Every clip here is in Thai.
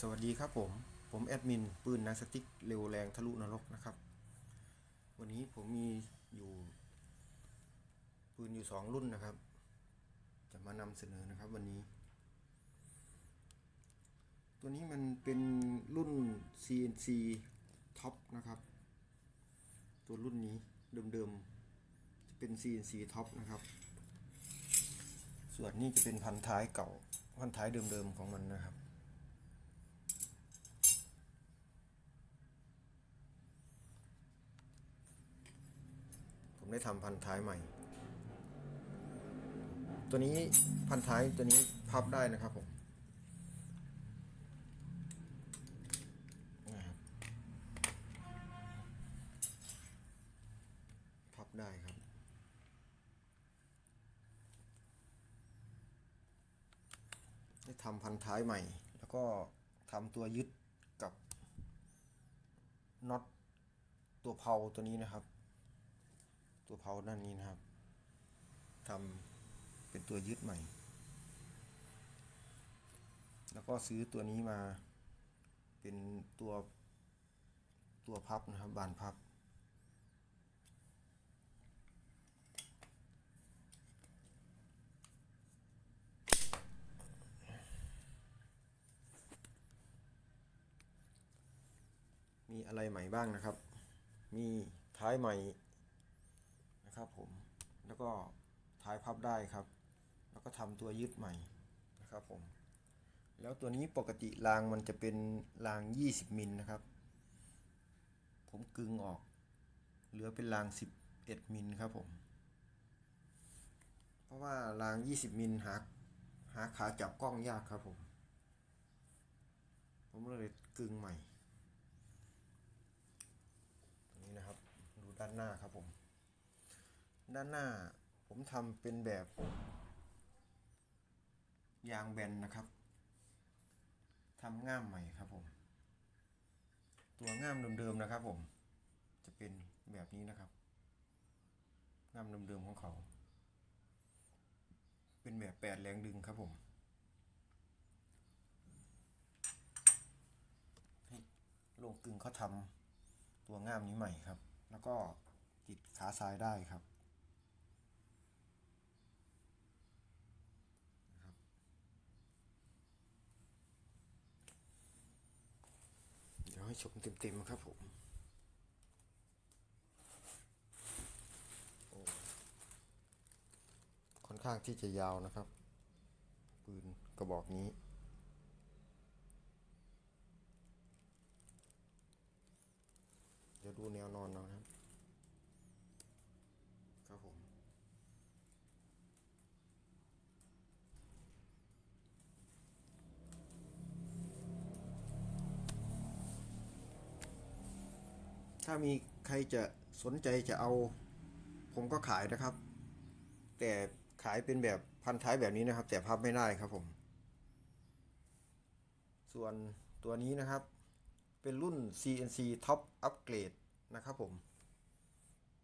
สวัสดีครับผม ผมแอดมินปืนนังสติ๊กเร็วแรงทะลุนรกนะครับ วันนี้ผมมีอยู่ ปืนอยู่สองรุ่นนะครับ จะมานำเสนอนะครับวันนี้ ตัวนี้มันเป็นรุ่น CNC Top นะครับ ตัวรุ่นนี้เดิมๆ จะเป็น CNC Top นะครับ ส่วนนี้จะเป็นพันท้ายเก่า พันท้ายเดิมๆของมันนะครับ ผมได้ทำพันท้ายใหม่ ตัวนี้พันท้ายตัวนี้พับได้นะครับผมพับได้ครับได้ทำพันท้ายใหม่ แล้วก็ทำตัวยึดกับน็อตตัวเพาตัวนี้นะครับ ตัวเพาด้านนี้นะครับทำเป็นตัวยึดใหม่ แล้วก็ซื้อตัวนี้มาเป็นตัวตัวพับนะครับบานพับ มีอะไรใหม่บ้างนะครับ มีท้ายใหม่ นะครับผม แล้วก็ท้ายพับได้ครับ แล้วก็ทำตัวยึดใหม่นะครับผม แล้วตัวนี้ปกติรางมันจะเป็นราง 20มิลนะครับ ผมกึงออก เหลือเป็นราง 11มิลครับผม เพราะว่าราง 20มิลหาหาขาจับกล้องยากครับผม ผมเลยกึงใหม่ตรงนี้นะครับ ดูด้านหน้าครับผม ด้านหน้าผมทำเป็นแบบ ยางแบนนะครับทำง่ามใหม่ครับผม ตัวง่ามเดิมๆนะครับ ผม จะเป็นแบบนี้นะครับ ง่ามเดิมๆของเขา เป็นแบบแปดแรงดึงครับผมโลงกึ่งเขาทำตัวง่ามนี้ใหม่ครับ แล้วก็ติดขาซ้ายได้ครับ เดี๋ยวให้ ชมเต็มๆครับผมค่อนข้างที่จะยาวนะครับ ปืนกระบอกนี้ เดี๋ยวดูแนวนอนนะ ถ้ามีใครจะสนใจจะเอา ผมก็ขายนะครับ แต่ขายเป็นแบบพันท้ายแบบนี้นะครับ แต่พับไม่ได้ครับผม ส่วนตัวนี้นะครับ เป็นรุ่น CNC Top Upgrade นะครับผม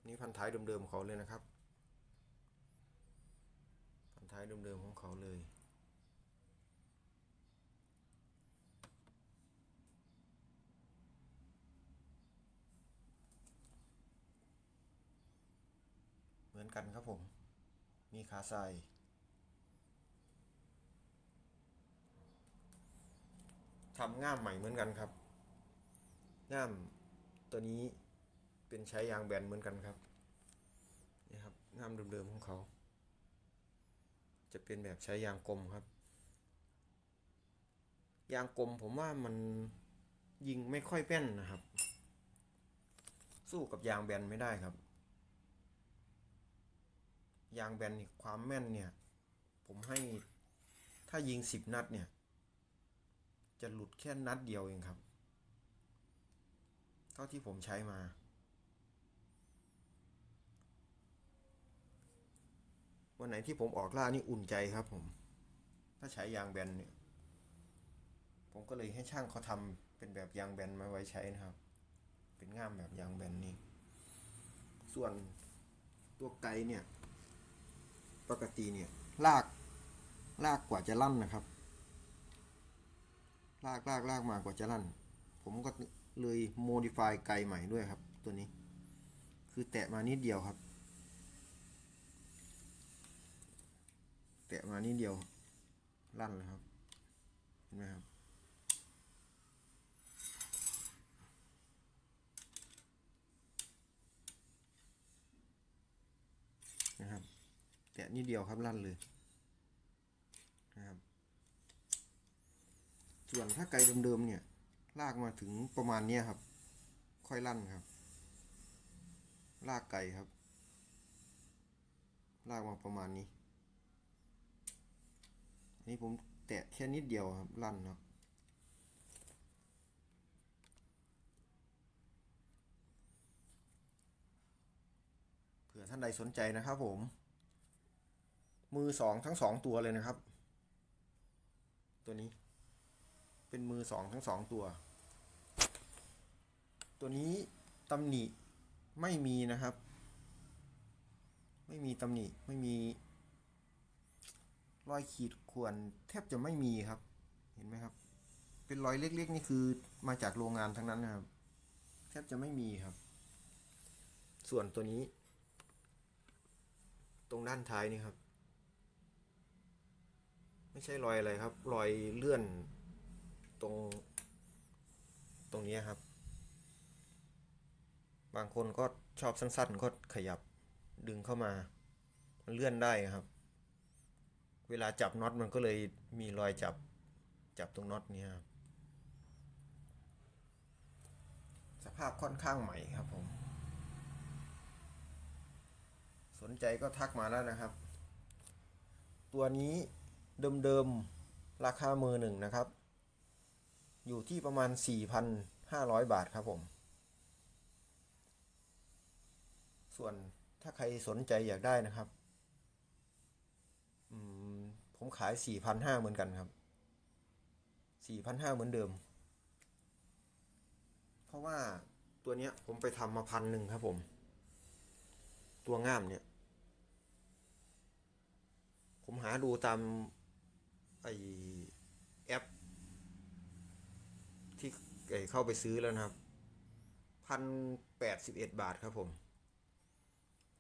นี่พันท้ายเดิมๆของเขาเลยนะครับ พันท้ายเดิมๆของเขาเลย มือนกันครับผม มีขาใส่ทำง่ามใหม่เหมือนกันครับ ง่ามตัวนี้เป็นใช้ยางแบนเหมือนกันครับ นี่ครับ ง่ามเดิมๆของเขา จะเป็นแบบใช้ยางกลมครับ ยางกลมผมว่ามันยิงไม่ค่อยแป้นนะครับ สู้กับยางแบนไม่ได้ครับ ยางแบนนี่ความแม่นเนี่ย ผมให้ถ้ายิงสิบนัดเนี่ย จะหลุดแค่นัดเดียวเองครับ เท่าที่ผมใช้มา วันไหนที่ผมออกล่านี่อุ่นใจครับผม ถ้าใช้ยางแบนเนี่ย ผมก็เลยให้ช่างเขาทำเป็นแบบยางแบนมาไว้ใช้นะครับ เป็นง่ามแบบยางแบนนี่ส่วนตัวไกเนี่ย ปกติเนี่ยลากลากกว่าจะลั่นนะครับ ลากลากลากมากว่าจะลั่น ผมก็เลยโมดิฟายไกลใหม่ด้วยครับ ตัวนี้ คือแตะมานิดเดียวครับ แตะมานิดเดียวลั่นเลยครับเห็นไหมครับ แตะนิดเดียวครับลั่นเลยนะครับ ส่วนถ้าไกลเดิมๆเนี่ย ลากมาถึงประมาณเนี้ยครับ ค่อยลั่นครับ ลากไกลครับ ลากมาประมาณนี้อันนี้ผมแตะแค่นิดเดียวครับลั่นเนาะเผื่อท่านใดสนใจนะครับผม มือสองทั้งสองตัวเลยนะครับ ตัวนี้ เป็นมือสองทั้งสองตัว ตัวนี้ตำหนิไม่มีนะครับ ไม่มีตำหนิไม่มี รอยขีดข่วนแทบจะไม่มีครับ เห็นไหมครับ เป็นรอยเล็กๆนี่คือมาจากโรงงานทั้งนั้นนะครับ แทบจะไม่มีครับ ส่วนตัวนี้ ตรงด้านท้ายนี่ครับ ไม่ใช่รอยอะไรครับ รอยเลื่อนตรงตรงนี้ครับ บางคนก็ชอบสั้นๆ ก็ขยับดึงเข้ามา มันเลื่อนได้ครับ เวลาจับน็อตมันก็เลยมีรอยจับจับตรงน็อตเนี้ครับสภาพค่อนข้างใหม่ครับผม สนใจก็ทักมาแล้วนะครับ ตัวนี้ เดิมๆ ราคามือหนึ่งนะครับ อยู่ที่ประมาณ 4,500 บาทครับผม ส่วนถ้าใครสนใจอยากได้นะครับ ผมขาย 4,500เหมือนกันครับ 4,500เหมือนเดิม เพราะว่าตัวเนี้ยผมไปทำมาพันหนึ่งครับผม ตัวง่ามเนี่ย ผมหาดูตาม ไอแอป ที่ไอเข้าไปซื้อแล้วนะครับพันแปดสิบเอ็ดบาทครับผม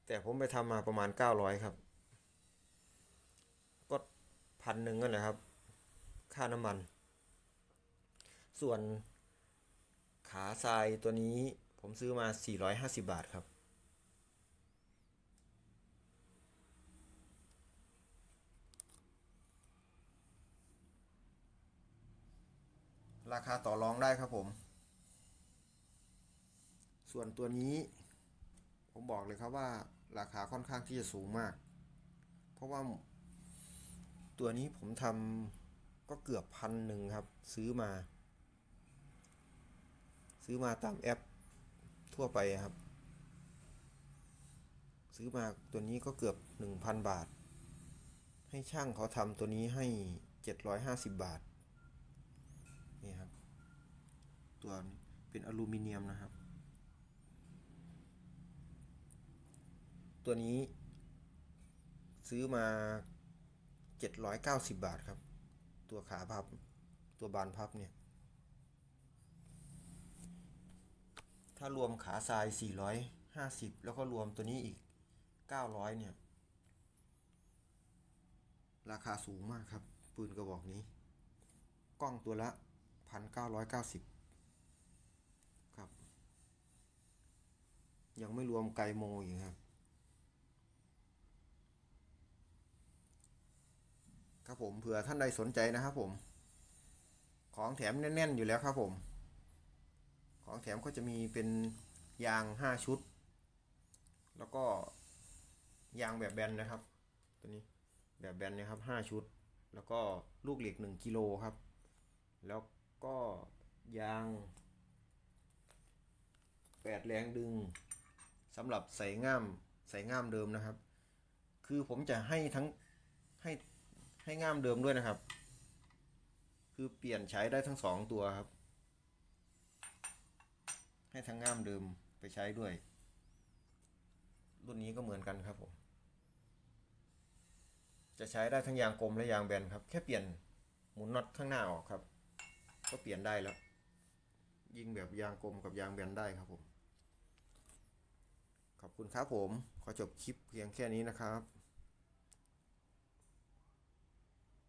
แต่ผมไปทำมาประมาณเก้าร้อยครับ ก็พันหนึ่งนั่นแหละครับ ค่าน้ำมัน ส่วนขาทรายตัวนี้ผมซื้อมา 450 บาทครับ ราคาต่อรองได้ครับผม ส่วนตัวนี้ ผมบอกเลยครับว่าราคาค่อนข้างที่จะสูงมาก เพราะว่า ตัวนี้ผมทำก็เกือบพันหนึ่งครับ ซื้อมา ซื้อมาตามแอปทั่วไปครับ ซื้อมาตัวนี้ก็เกือบหนึ่งพันบาท ให้ช่างเขาทำตัวนี้ให้เจ็ดร้อยห้าสิบบาท นี่ครับ ตัวนี้เป็นอลูมิเนียมนะครับ ตัวนี้ ซื้อมา 790 บาทครับ ตัวขาพับ ตัวบานพับเนี่ย ถ้ารวมขาทราย 450 แล้วก็รวมตัวนี้อีก 900 เนี่ย ราคาสูงมากครับ ปืนกระบอกนี้ กล้องตัวละ 1,990 ครับ ยังไม่รวมไกโมอีกครับ ครับผมเผื่อท่านใดสนใจนะครับผม ของแถมแน่นๆอยู่แล้วครับผม ของแถมก็จะมีเป็นยาง 5 ชุด แล้วก็ยางแบบแบนนะครับ ตัวนี้แบบแบนนะครับ 5 ชุด แล้วก็ลูกเหล็ก 1 กิโลครับ แล้ว ก็ยาง8แรงดึงสำหรับใส่ง่ามใส่ง่ามเดิมนะครับ คือผมจะให้ทั้งให้ให้ง่ามเดิมด้วยนะครับ คือเปลี่ยนใช้ได้ทั้งสองตัวครับ ให้ทั้งง่ามเดิมไปใช้ด้วย รุ่นนี้ก็เหมือนกันครับผมจะใช้ได้ทั้งยางกลมและยางแบนครับ แค่เปลี่ยนหมุนน็อตข้างหน้าออกครับ ก็เปลี่ยนได้แล้ว ยิงแบบยางกลมกับยางแบนได้ครับผม ขอบคุณครับผม ขอจบคลิปเพียงแค่นี้นะครับ